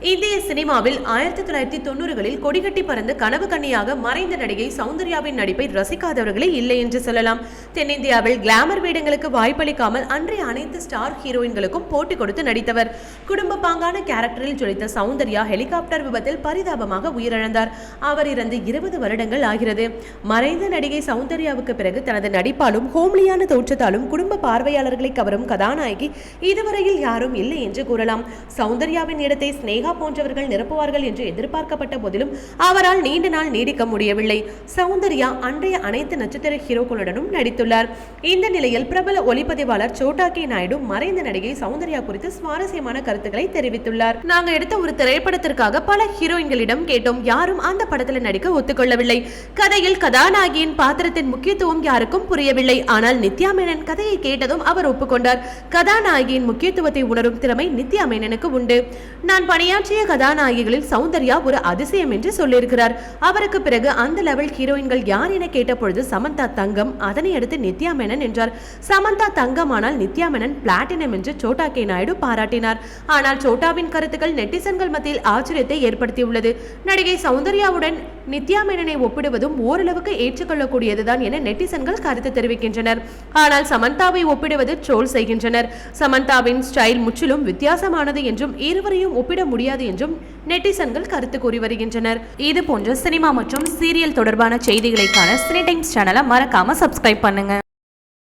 இந்திய சினிமாவில் ஆயிரத்தி தொள்ளாயிரத்தி தொண்ணூறுகளில் கொடிகட்டி பறந்து கனவு கண்ணியாக மறைந்த நடிகை சௌந்தர்யாவின் நடிப்பை ரசிக்காதவர்களே இல்லை என்று சொல்லலாம். தென்னிந்தியாவில் கிளாமர் வேடங்களுக்கு வாய்ப்பளிக்காமல் அன்றைய அனைத்து ஸ்டார் ஹீரோயின்களுக்கும் போட்டி கொடுத்து நடித்தவர். குடும்ப பாங்கான கேரக்டரில் ஜொலித்த சௌந்தர்யா ஹெலிகாப்டர் விபத்தில் பரிதாபமாக உயிரிழந்தார். அவர் இறந்து இருபது வருடங்கள் ஆகிறது. மறைந்த நடிகை சௌந்தர்யாவுக்கு பிறகு தனது நடிப்பாலும் ஹோம்லியான தோற்றத்தாலும் குடும்ப பார்வையாளர்களை கவரும் கதாநாயகி இதுவரையில் யாரும் இல்லை என்று கூறலாம். சௌந்தர்யாவின் இடத்தை போன்றவர்கள் நிரப்புவார்கள் என்று எதிர்பார்க்கப்பட்ட போதிலும் அவரால் நீண்ட நாள் நீடிக்க முடியவில்லை. சௌந்தர்யா அன்றைய அனைத்து நட்சத்திர ஹீரோக்களுடனும் நடித்துள்ளார். இந்த நிலையில் பிரபல ஒளிப்பதிவாளர் சோட்டா கே நாயுடு மறைந்த நடிகை சௌந்தர்யா குறித்து சுவாரஸ்யமான கருத்துக்களை தெரிவித்துள்ளார். நாங்க எடுத்த ஒரு திரைப்படத்திற்காக பல ஹீரோயின்களிடம் கேட்டோம். யாரும் அந்த படத்தில் நடிக்க ஒத்துக்கொள்ளவில்லை. கதையில் கதாநாயகியின் பாத்திரத்தின் முக்கியத்துவம் யாருக்கும் புரியவில்லை. ஆனால் நித்யா மேனன் கதையை கேட்டதும் அவர் ஒப்புக்கொண்டார். கதாநாயகியின் முக்கியத்துவத்தை உணரும் திறமை நித்யா மேனனுக்கு உண்டு. நான் பணியா பணியாற்றிய கதாநாயகிகளில் சௌந்தர்யா ஒரு அதிசயம் என்று சொல்லியிருக்கிறார். அவருக்கு பிறகு அந்த லெவல் ஹீரோயின்கள் யார் என கேட்டபொழுது சமந்தா தங்கம் அதனை அடுத்து நித்யா மேனன் என்றார். சமந்தா தங்கமானால் நித்யா மேனன் பிளாட்டினம் என்று சோட்டா கே நாயுடு பாராட்டினார். ஆனால் சோட்டாவின் கருத்துக்கள் நெட்டிசன்கள் மத்தியில் ஆச்சரியத்தை ஏற்படுத்தியுள்ளது. நடிகை சௌந்தர்யாவுடன் நித்யா மேனனை ஒப்பிடுவதும் ஓரளவுக்கு ஏற்றுக்கொள்ளக்கூடியதுதான் என நெட்டிசன்கள் கருத்து தெரிவிக்கின்றனர். ஆனால் சமந்தாவை ஒப்பிடுவது ட்ரோல் செய்கின்றனர். சமந்தாவின் ஸ்டைல் முற்றிலும் வித்தியாசமானது என்றும் இருவரையும் ஒப்பிட முடியாது என்றும் நெட்டிசன்கள் கருத்து கூறி வருகின்றனர். இது போன்ற சினிமா மற்றும் சீரியல் தொடர்பான செய்திகளைக்கான சினி டைம்ஸ் சேனலை மறக்காம சப்ஸ்கிரைப் பண்ணுங்க.